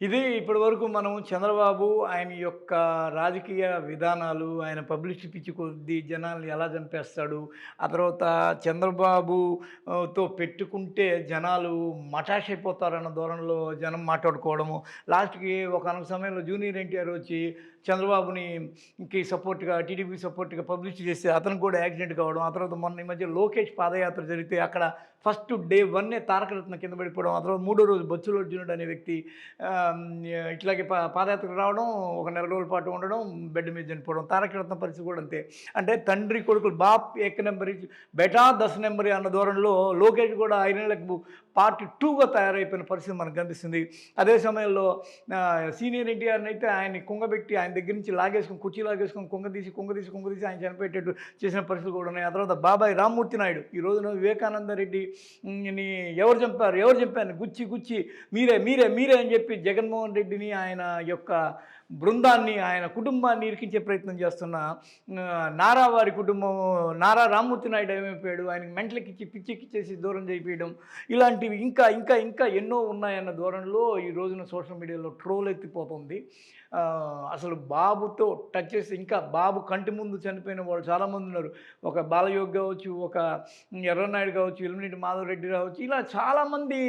ఇది ఇప్పటి వరకు మనం చంద్రబాబు ఆయన యొక్క రాజకీయ విధానాలు ఆయన పబ్లిసిటీ పిచ్చి కొద్దీ జనాల్ని ఎలా చంపేస్తాడు ఆ తర్వాత చంద్రబాబుతో పెట్టుకుంటే జనాలు మటాష్ అయిపోతారన్న ధోరణిలో జనం మాట్లాడుకోవడము. లాస్ట్కి ఒక సమయంలో జూనియర్ ఎన్టీఆర్ వచ్చి చంద్రబాబుని కి సపోర్ట్గా టీడీపీ సపోర్ట్గా పబ్లిసిటీ చేస్తే అతను కూడా యాక్సిడెంట్ కావడం ఆ తర్వాత మొన్న ఈ మధ్య లోకేష్ పాదయాత్ర జరిగితే అక్కడ ఫస్ట్ డే వన్నే తారకరత్న కింద పడిపోవడం ఆ తర్వాత మూడో రోజు బొచ్చులో అర్జునుడు అనే వ్యక్తి ఇట్లాగే పా పాదయాత్రకు రావడం ఒక నెల రోజుల పాటు ఉండడం బెడ్ మీద చనిపోవడం తారకరత్న పరిస్థితి కూడా అంతే. అంటే తండ్రి కొడుకులు బాప్ ఎక్క నెంబర్ బెటా దశ నెంబర్ అన్న ధోరణిలో లోకేష్ కూడా ఐదేళ్ళకు పార్ట్ టూగా తయారైపోయిన పరిస్థితి మనకు కనిపిస్తుంది. అదే సమయంలో సీనియర్ ఎన్టీఆర్ని అయితే ఆయన్ని కుంగబెట్టి ఆయన దగ్గర నుంచి లాగేసుకొని కుర్చీ లాగేసుకుని కుంగ తీసి కుంగ తీసి కుంగ తీసి ఆయన చనిపోయేటట్టు చేసిన పరిస్థితులు కూడా ఉన్నాయి. ఆ తర్వాత బాబాయ్ రామ్మూర్తి నాయుడు ఈ రోజున వివేకానంద రెడ్డి ఎవరు చంపారు? ఎవరు చంపారు? గుచ్చి గుచ్చి మీరే మీరే మీరే అని చెప్పి జగన్ జగన్మోహన్ రెడ్డిని ఆయన యొక్క బృందాన్ని ఆయన కుటుంబాన్ని ఇరికించే ప్రయత్నం చేస్తున్న నారా వారి కుటుంబం నారా రామ్మూర్తి నాయుడు ఏమైపోయాడు? ఆయనకి మెంటలకిచ్చి పిచ్చెక్కిచ్చేసి దూరం చేయించడం ఇలాంటివి ఇంకా ఇంకా ఇంకా ఎన్నో ఉన్నాయన్న ధోరణిలో ఈ రోజున సోషల్ మీడియాలో ట్రోల్ ఎత్తిపోతుంది. అసలు బాబుతో టచ్ చేసి ఇంకా బాబు కంటి ముందు చనిపోయిన వాళ్ళు చాలామంది ఉన్నారు. ఒక బాలయోగ్ కావచ్చు ఒక ఎర్రనాయుడు కావచ్చు ఎలిమినేటి మాధవ్ రెడ్డి కావచ్చు ఇలా చాలామంది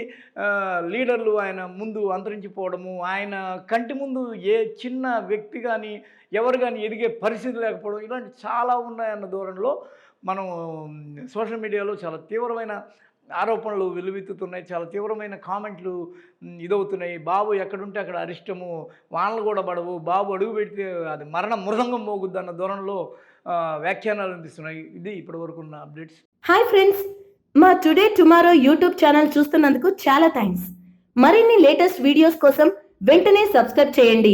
లీడర్లు ఆయన ముందు అంతరించిపోవడము ఆయన కంటి ముందు ఏ చిన్న వ్యక్తి కానీ ఎవరు కానీ ఎదిగే పరిస్థితి లేకపోవడం ఇలాంటి చాలా ఉన్నాయన్న ధోరణిలో మనం సోషల్ మీడియాలో చాలా తీవ్రమైన ఆరోపణలు వెలువెత్తుతున్నాయి. చాలా తీవ్రమైన కామెంట్లు ఇదవుతున్నాయి. బాబు ఎక్కడుంటే అక్కడ అరిష్టము వానలు కూడా పడవు బాబు అడుగు పెడితే అది మరణ మృదంగం మోగుద్ది అన్న ధోరణిలో వ్యాఖ్యానాలు అనిపిస్తున్నాయి ఇది ఇప్పటి వరకు ఉన్న అప్డేట్స్. Hi friends! మా టుడే టుమారో యూట్యూబ్ ఛానల్ చూస్తున్నందుకు చాలా థ్యాంక్స్. మరిన్ని లేటెస్ట్ వీడియోస్ కోసం వెంటనే సబ్స్క్రైబ్ చేయండి.